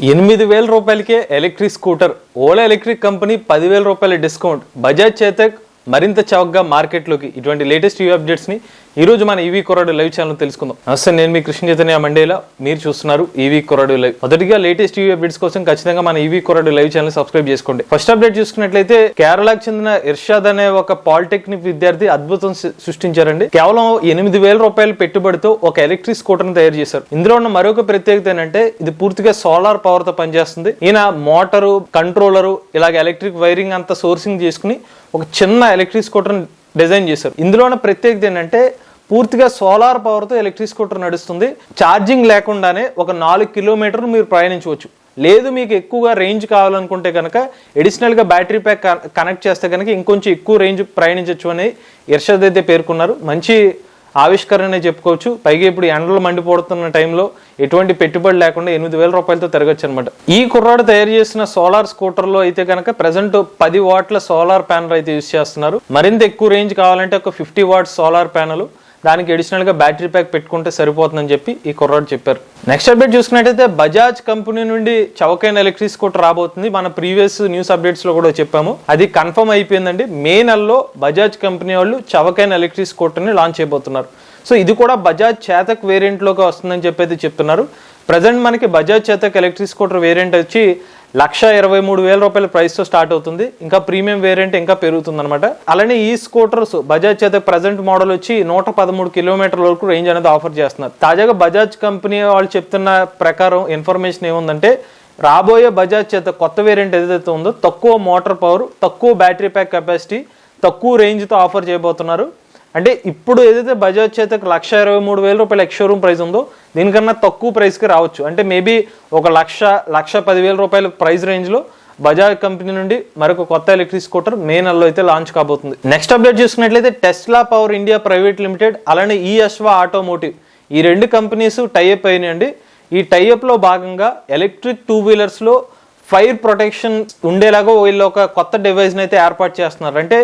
ఎనిమిది వేల రూపాయలకే electric scooter Ola electric company పదివేల రూపాయల డిస్కౌంట్. బజాజ్ చేతక్ మరింత చౌకగా మార్కెట్లోకి. ఇటువంటి లేటెస్ట్ యూ అప్డేట్స్ని ఈరోజు మన ఈవీ కొరడు లైవ్ ఛానల్ తెలుసుకుందాం. నమస్తే నేను మీ కృష్ణ చైతన్య మండేలా. మీరు చూస్తున్నారు ఈవీ కొరడు లైవ్. మొదటిగా లేటెస్ట్ టీవీ అప్డేట్స్ కోసం ఖచ్చితంగా మన ఈవీ కొరడు లైవ్ ఛానల్ సబ్స్క్రైబ్ చేసుకోండి. ఫస్ట్ అప్డేట్ చూసుకున్నట్లయితే కేరళకు చెందిన ఇర్షాద్ అనే ఒక పాలిటెక్నిక్ విద్యార్థి అద్భుతం సృష్టించారండి. కేవలం ఎనిమిది వేల రూపాయల పెట్టుబడితో ఒక ఎలక్ట్రిక్ స్కూటర్ని తయారు చేశారు. ఇందులో ఉన్న మరొక ప్రత్యేకత ఏంటంటే ఇది పూర్తిగా సోలార్ పవర్తో పనిచేస్తుంది. ఈయన మోటారు కంట్రోలరు ఇలాగ ఎలక్ట్రిక్ వైరింగ్ అంతా సోర్సింగ్ చేసుకుని ఒక చిన్న ఎలక్ట్రిక్ స్కూటర్ డిజైన్ చేశారు. ఇందులో ఉన్న ప్రత్యేకత ఏంటంటే పూర్తిగా సోలార్ పవర్తో ఎలక్ట్రిక్ స్కూటర్ నడుస్తుంది. ఛార్జింగ్ లేకుండానే ఒక నాలుగు కిలోమీటర్లు మీరు ప్రయాణించవచ్చు. లేదు మీకు ఎక్కువగా రేంజ్ కావాలనుకుంటే కనుక ఎడిషనల్గా బ్యాటరీ ప్యాక్ కనెక్ట్ చేస్తే కనుక ఇంకొంచెం ఎక్కువ రేంజ్ ప్రయాణించవచ్చు అని ఇర్షద్ అయితే పేర్కొన్నారు. మంచి ఆవిష్కరణ చెప్పుకోవచ్చు. పైగా ఇప్పుడు ఎండలు మండిపోతున్న టైంలో ఎటువంటి పెట్టుబడి లేకుండా ఎనిమిది వేల రూపాయలతో తిరగచ్చు అనమాట ఈ కుర్రాడు తయారు చేసిన సోలార్ స్కూటర్లో అయితే కనుక ప్రజెంట్ పది వాట్ల సోలార్ ప్యానల్ అయితే యూస్ చేస్తున్నారు. మరింత ఎక్కువ రేంజ్ కావాలంటే ఒక ఫిఫ్టీ వాట్స్ సోలార్ ప్యానల్ దానికి అడిషనల్గా బ్యాటరీ ప్యాక్ పెట్టుకుంటే సరిపోతుందని చెప్పి ఈ కుర్రాడు చెప్పారు. నెక్స్ట్ అప్డేట్ చూసుకున్నట్టయితే బజాజ్ కంపెనీ నుండి చౌకైన ఎలక్ట్రిక్ స్కూటర్ రాబోతుంది. మన ప్రీవియస్ న్యూస్ అప్డేట్స్లో కూడా చెప్పాము. అది కన్ఫర్మ్ అయిపోయిందండి. మే నెలలో బజాజ్ కంపెనీ వాళ్ళు చవకైన ఎలక్ట్రిక్ స్కూటర్ని లాంచ్ చేయబోతున్నారు. సో ఇది కూడా బజాజ్ చేతక్ వేరియంట్లోకి వస్తుందని చెప్పి అయితే చెప్తున్నారు. ప్రజెంట్ మనకి Bajaj Chetak electric scooter variant వచ్చి లక్ష ఇరవై మూడు వేల రూపాయల ప్రైస్తో స్టార్ట్ అవుతుంది. ఇంకా ప్రీమియం వేరియంట్ ఇంకా పెరుగుతుంది అనమాట అలానే ఈ స్కూటర్స్ బజాజ్ చేత ప్రజెంట్ మోడల్ వచ్చి నూట పదమూడు కిలోమీటర్ల వరకు రేంజ్ అనేది ఆఫర్ చేస్తున్నారు. తాజాగా బజాజ్ కంపెనీ వాళ్ళు చెప్తున్న ప్రకారం ఇన్ఫర్మేషన్ ఏముందంటే రాబోయే బజాజ్ చేత కొత్త వేరియంట్ ఏదైతే ఉందో తక్కువ మోటార్ పవర్ తక్కువ బ్యాటరీ ప్యాక్ కెపాసిటీ తక్కువ రేంజ్తో ఆఫర్ చేయబోతున్నారు. అంటే ఇప్పుడు ఏదైతే బజాజ్ చేత లక్ష ఇరవై మూడు వేల రూపాయల ఎక్స్ షోరూమ్ ప్రైస్ ఉందో దీనికన్నా తక్కువ ప్రైస్కి రావచ్చు. అంటే మేబీ ఒక లక్ష లక్ష పదివేల రూపాయల ప్రైస్ రేంజ్లో బజాజ్ కంపెనీ నుండి మరొక కొత్త ఎలక్ట్రిక్ స్కూటర్ మే నెలలో అయితే లాంచ్ కాబోతుంది. నెక్స్ట్ అప్డేట్ చూసుకున్నట్లయితే Tesla power India private limited అలానే ఈఎస్వా ఆటోమోటివ్ ఈ రెండు కంపెనీస్ టైఅప్ అయినాయండి. ఈ టైఅప్లో భాగంగా ఎలక్ట్రిక్ టూ వీలర్స్లో ఫైర్ ప్రొటెక్షన్ ఉండేలాగా వీళ్ళు ఒక కొత్త డివైజ్ని అయితే ఏర్పాటు చేస్తున్నారు. అంటే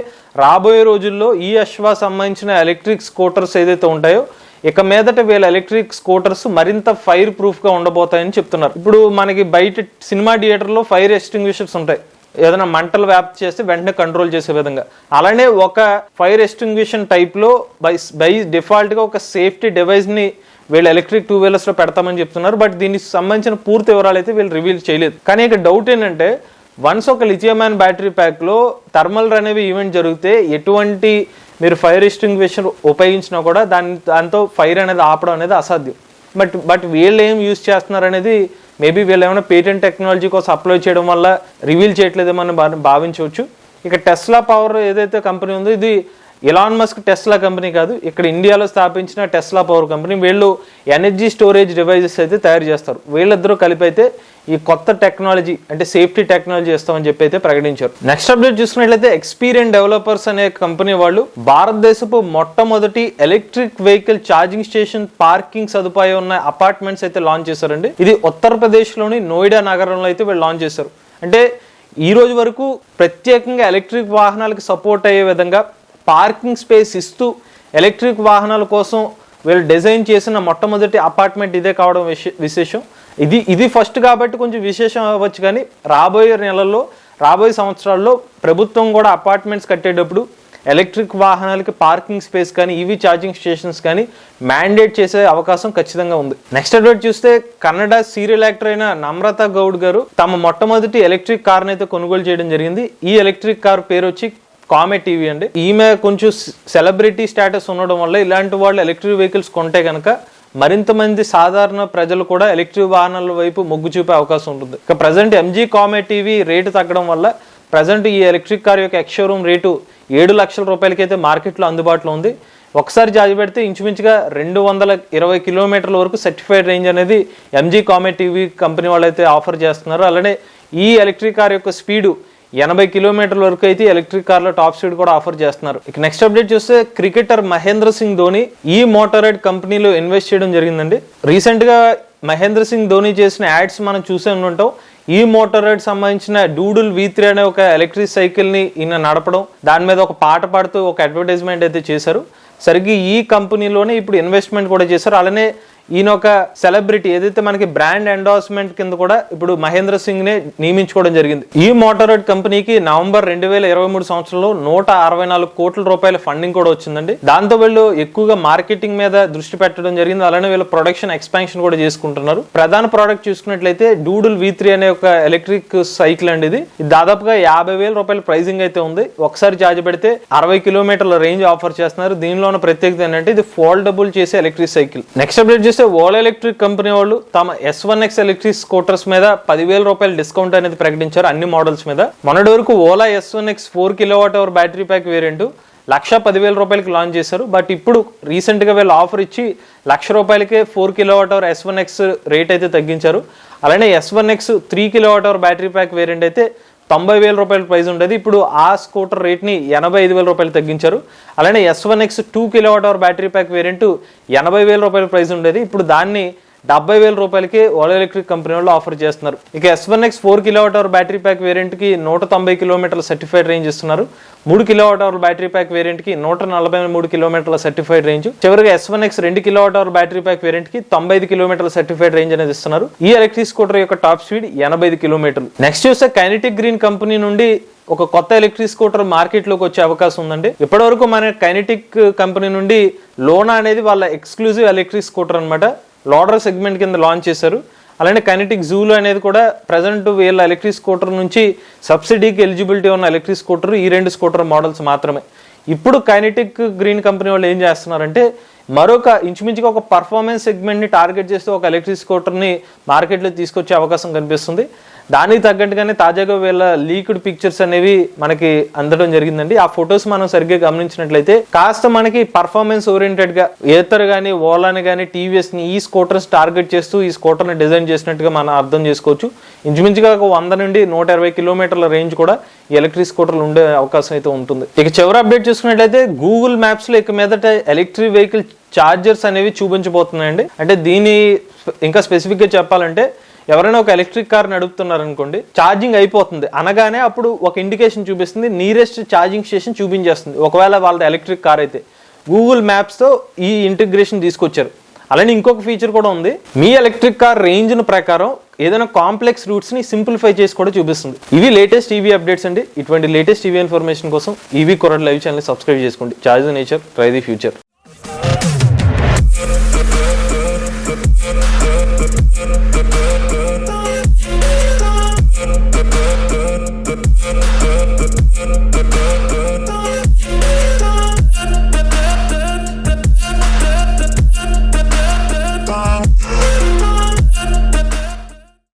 రాబోయే రోజుల్లో ఈ అశ్వా సంబంధించిన ఎలక్ట్రిక్ స్కూటర్స్ ఏదైతే ఉంటాయో ఇక మీదట వీళ్ళ ఎలక్ట్రిక్ స్కూటర్స్ మరింత ఫైర్ ప్రూఫ్గా ఉండబోతాయని చెప్తున్నారు. ఇప్పుడు మనకి బయట సినిమా థియేటర్లో ఫైర్ ఎక్స్టింగ్విషర్స్ ఉంటాయి. ఏదైనా మంటలు వ్యాప్తి చేస్తే వెంటనే కంట్రోల్ చేసే విధంగా. అలానే ఒక ఫైర్ ఎక్స్టింగ్విషన్ టైప్లో బై బై డిఫాల్ట్గా ఒక సేఫ్టీ డివైస్ని వీళ్ళు ఎలక్ట్రిక్ టూ వీలర్స్లో పెడతామని చెప్తున్నారు బట్ దీనికి సంబంధించిన పూర్తి వివరాలు అయితే వీళ్ళు రివీల్ చేయలేదు. కానీ ఇక డౌట్ ఏంటంటే వన్స్ ఒక లిథియం బ్యాటరీ ప్యాక్లో థర్మల్ అనేవి ఈవెంట్ జరిగితే ఎటువంటి మీరు ఫైర్ ఎక్స్టింగ్విషర్ ఉపయోగించినా కూడా దాని దాంతో ఫైర్ అనేది ఆపడం అనేది అసాధ్యం. బట్ బట్ వీళ్ళు ఏం యూస్ చేస్తున్నారు అనేది మేబీ వీళ్ళు ఏమైనా పేటెంట్ టెక్నాలజీ కోసం అప్లై చేయడం వల్ల రివీల్ చేయట్లేదేమని భా- భావించవచ్చు. ఇక టెస్లా పవర్ ఏదైతే కంపెనీ ఉందో ఇది ఇలాన్ మస్క్ టెస్లా కంపెనీ కాదు ఇక్కడ ఇండియాలో స్థాపించిన టెస్లా పవర్ కంపెనీ వీళ్ళు ఎనర్జీ స్టోరేజ్ డివైజెస్ అయితే తయారు చేస్తారు. వీళ్ళిద్దరూ కలిపి అయితే ఈ కొత్త టెక్నాలజీ అంటే సేఫ్టీ టెక్నాలజీ ఇస్తామని చెప్పి అయితే ప్రకటించారు. నెక్స్ట్ అప్డేట్ చూసుకున్నట్లయితే ఎక్స్పీరియన్ డెవలపర్స్ అనే కంపెనీ వాళ్ళు భారతదేశపు మొట్టమొదటి electric vehicle charging station parking సదుపాయం ఉన్న అపార్ట్మెంట్స్ అయితే లాంచ్ చేశారండి. ఇది ఉత్తరప్రదేశ్లోని నోయిడా నగరంలో అయితే వీళ్ళు లాంచ్ చేశారు. అంటే ఈ రోజు వరకు ప్రత్యేకంగా ఎలక్ట్రిక్ వాహనాలకు సపోర్ట్ అయ్యే విధంగా పార్కింగ్ స్పేస్ ఇస్తూ ఎలక్ట్రిక్ వాహనాల కోసం వీళ్ళు డిజైన్ చేసిన మొట్టమొదటి అపార్ట్మెంట్ ఇదే కావడం విశే- విశేషం. ఇది ఇది ఫస్ట్ కాబట్టి కొంచెం విశేషం అవ్వచ్చు కానీ రాబోయే నెలల్లో రాబోయే సంవత్సరాల్లో ప్రభుత్వం కూడా అపార్ట్మెంట్స్ కట్టేటప్పుడు ఎలక్ట్రిక్ వాహనాలకి పార్కింగ్ స్పేస్ కానీ ఈవీ ఛార్జింగ్ స్టేషన్స్ కానీ మ్యాండేట్ చేసే అవకాశం ఖచ్చితంగా ఉంది. నెక్స్ట్ అప్డేట్ చూస్తే కన్నడ సీరియల్ యాక్టర్ అయిన నమ్రత గౌడ్ గారు తమ మొట్టమొదటి ఎలక్ట్రిక్ కార్ని అయితే కొనుగోలు చేయడం జరిగింది. ఈ ఎలక్ట్రిక్ కార్ పేరు వచ్చి కామెడ్ టీవీ అండి. ఈమె కొంచెం సెలబ్రిటీ స్టేటస్ ఉండడం వల్ల ఇలాంటి వాళ్ళు ఎలక్ట్రిక్ వెహికల్స్ కొంటే కనుక మరింత మంది సాధారణ ప్రజలు కూడా ఎలక్ట్రిక్ వాహనాల వైపు మొగ్గు చూపే అవకాశం ఉంటుంది. ఇక present MG Comet EV rate తగ్గడం వల్ల ప్రజెంట్ ఈ ఎలక్ట్రిక్ కార్ యొక్క ఎక్స్షోరూమ్ రేటు ఏడు లక్షల రూపాయలకైతే మార్కెట్లో అందుబాటులో ఉంది. ఒకసారి జాజి పెడితే ఇంచుమించుగా రెండు వందల ఇరవై కిలోమీటర్ల వరకు సర్టిఫైడ్ రేంజ్ అనేది ఎంజీ కామెడ్ టీవీ కంపెనీ వాళ్ళు అయితే ఆఫర్ చేస్తున్నారు. అలానే ఈ ఎలక్ట్రిక్ కార్ యొక్క స్పీడు ఎనభై కిలోమీటర్ల వరకు అయితే ఎలక్ట్రిక్ కార్లో టాప్ స్పీడ్ కూడా ఆఫర్ చేస్తున్నారు. ఇక నెక్స్ట్ అప్డేట్ చూస్తే క్రికెటర్ మహేంద్ర సింగ్ ధోని ఈ మోటారైడ్ కంపెనీలో ఇన్వెస్ట్ చేయడం జరిగిందండి. రీసెంట్గా మహేంద్ర సింగ్ ధోని చేసిన యాడ్స్ మనం చూసే ఉంటాం ఈ మోటారైడ్ సంబంధించిన డూడుల్ వి త్రీ అనే ఒక ఎలక్ట్రిక్ సైకిల్ని ఈయన నడపడం దాని మీద ఒక పాట పాడుతూ ఒక అడ్వర్టైజ్మెంట్ అయితే చేశారు. సరిగ్గా ఈ కంపెనీలోనే ఇప్పుడు ఇన్వెస్ట్మెంట్ కూడా చేశారు. అలానే ఈయన ఒక సెలబ్రిటీ ఏదైతే మనకి బ్రాండ్ ఎండార్స్మెంట్ కింద కూడా ఇప్పుడు మహేంద్ర సింగ్ నే నియమించుకోవడం జరిగింది. ఈ మోటారోడ్ కంపెనీకి నవంబర్ రెండు వేల ఇరవై మూడు సంవత్సరంలో నూట అరవై నాలుగు కోట్ల రూపాయల ఫండింగ్ కూడా వచ్చిందండి. దాంతో వీళ్ళు ఎక్కువగా మార్కెటింగ్ మీద దృష్టి పెట్టడం జరిగింది. అలానే వీళ్ళు ప్రొడక్షన్ ఎక్స్పాన్షన్ కూడా చేసుకుంటున్నారు. ప్రధాన ప్రోడక్ట్ చూసుకున్నట్లయితే డూడుల్ వి త్రీ అనే ఒక ఎలక్ట్రిక్ సైకిల్ అండి ఇది. దాదాపుగా యాభై వేల రూపాయల ప్రైజింగ్ అయితే ఉంది. ఒకసారి ఛార్జ్ పెడితే అరవై కిలోమీటర్ల రేంజ్ ఆఫర్ చేస్తున్నారు. దీనిలో ఉన్న ప్రత్యేకత ఏంటంటే ఇది ఫోల్డబుల్ చేసే ఎలక్ట్రిక్ సైకిల్ నెక్స్ట్ అప్డేట్ చేస్తే ఓలా ఎలక్ట్రిక్ కంపెనీ వాళ్ళు తమ S one X electric scooters మీద పదివేల రూపాయల డిస్కౌంట్ అనేది ప్రకటించారు అన్ని మోడల్స్ మీద. మొన్నటి వరకు Ola S one X four kilowatt hour battery pack variant లక్ష పదివేల రూపాయలకి లాంచ్ చేశారు. బట్ ఇప్పుడు రీసెంట్గా వీళ్ళు ఆఫర్ ఇచ్చి లక్ష రూపాయలకే four kilowatt hour S one X rate అయితే తగ్గించారు. అలానే S one X three kilowatt hour battery pack variant అయితే తొంభై వేల రూపాయల ప్రైస్ ఉండేది. ఇప్పుడు ఆ స్కూటర్ రేట్ని ఎనభై ఐదు వేల రూపాయలు తగ్గించారు. అలానే S one X two kilowatt hour battery pack variant ఎనభై వేల రూపాయల ప్రైస్ ఉండేది. ఇప్పుడు దాన్ని డెబ్బై వేల రూపాయలకి ఓలా ఎలక్ట్రిక్ కంపెనీ వాళ్ళు ఆఫర్ చేస్తున్నారు. ఇక S one X four kilowatt hour battery pack వేరియంట్కి నూట తొంభై కిలోమీటర్ల సర్టిఫైడ్ రేంజ్ ఇస్తున్నారు. మూడు కిలోవాట్ అవర్ బ్యాటరీ ప్యాక్ వేరియంట్కి నూట నలభై మూడు కిలోమీటర్ల సర్టిఫైడ్ రేంజ్ చివరిగా ఎస్ వన్ ఎక్స్ రెండు కిలోవాట్ అవర్ బ్యాటరీ ప్యాక్ వేరియంట్కి తొంభై ఐదు కిలోమీటర్ల సర్టిఫైడ్ రేంజ్ అనేది ఇస్తున్నారు. ఈ ఎలక్ట్రిక్ స్కూటర్ యొక్క టాప్ స్పీడ్ ఎనభై ఐదు కిలోమీటర్లు. నెక్స్ట్ చూస్తే కైనటిక్ గ్రీన్ కంపెనీ నుండి ఒక కొత్త ఎలక్ట్రిక్ స్కూటర్ మార్కెట్లోకి వచ్చే అవకాశం ఉందండి. ఇప్పటివరకు మన కైనటిక్ కంపెనీ నుండి లోనా అనేది వాళ్ళ ఎక్స్క్లూజివ్ ఎలక్ట్రిక్ స్కూటర్ అనమాట లోడర్ సెగ్మెంట్ కింద లాంచ్ చేశారు. అలానే కైనటిక్ జూలు అనేది కూడా ప్రజెంట్ వీళ్ళ ఎలక్ట్రిక్ స్కూటర్ నుంచి సబ్సిడీకి ఎలిజిబిలిటీ ఉన్న ఎలక్ట్రిక్ స్కూటర్ ఈ రెండు స్కూటర్ మోడల్స్ మాత్రమే. ఇప్పుడు కైనటిక్ గ్రీన్ కంపెనీ వాళ్ళు ఏం చేస్తున్నారంటే మరొక ఇంచుమించుగా ఒక పర్ఫార్మెన్స్ సెగ్మెంట్ని టార్గెట్ చేస్తూ ఒక ఎలక్ట్రిక్ స్కూటర్ని మార్కెట్లో తీసుకొచ్చే అవకాశం కనిపిస్తుంది. దానికి తగ్గట్టుగానే తాజాగా వీళ్ళ లీక్డ్ పిక్చర్స్ అనేవి మనకి అందడం జరిగిందండి. ఆ ఫొటోస్ మనం సరిగ్గా గమనించినట్లయితే కాస్త మనకి పర్ఫార్మెన్స్ ఓరియంటెడ్గా ఏతర్ గానీ ఓలాని కానీ టీవీఎస్ని ఈ స్కూటర్స్ టార్గెట్ చేస్తూ ఈ స్కూటర్ని డిజైన్ చేసినట్టుగా మనం అర్థం చేసుకోవచ్చు. ఇంచుమించుగా ఒక వంద నుండి నూట ఇరవై కిలోమీటర్ల రేంజ్ కూడా ఈ ఎలక్ట్రిక్ స్కూటర్లు ఉండే అవకాశం అయితే ఉంటుంది. ఇక చివరి అప్డేట్ చూసుకున్నట్లయితే గూగుల్ మ్యాప్స్లో ఇక మీదట ఎలక్ట్రిక్ వెహికల్ చార్జర్స్ అనేవి చూపించబోతున్నాయండి. అంటే దీని ఇంకా స్పెసిఫిక్గా చెప్పాలంటే ఎవరైనా ఒక ఎలక్ట్రిక్ కార్ నడుపుతున్నారనుకోండి ఛార్జింగ్ అయిపోతుంది. అనగానే అప్పుడు ఒక ఇండికేషన్ చూపిస్తుంది నీరెస్ట్ ఛార్జింగ్ స్టేషన్ చూపించేస్తుంది. ఒకవేళ వాళ్ళది ఎలక్ట్రిక్ కార్ అయితే. గూగుల్ మ్యాప్స్తో ఈ ఇంటిగ్రేషన్ తీసుకొచ్చారు. అలానే ఇంకొక ఫీచర్ కూడా ఉంది. మీ ఎలక్ట్రిక్ కార్ రేంజ్ ప్రకారం ఏదైనా కాంప్లెక్స్ రూట్స్ని సింప్లిఫై చేసి కూడా చూపిస్తుంది. ఇవి లేటెస్ట్ టీవీ అప్డేట్స్ అండి. ఇటువంటి లేటెస్ట్ టీవీ ఇన్ఫర్మేషన్ కోసం ఈవీ కొరడ్ లైవ్ ఛానల్ సబ్స్క్రైబ్ చేసుకోండి. Charge nature try the future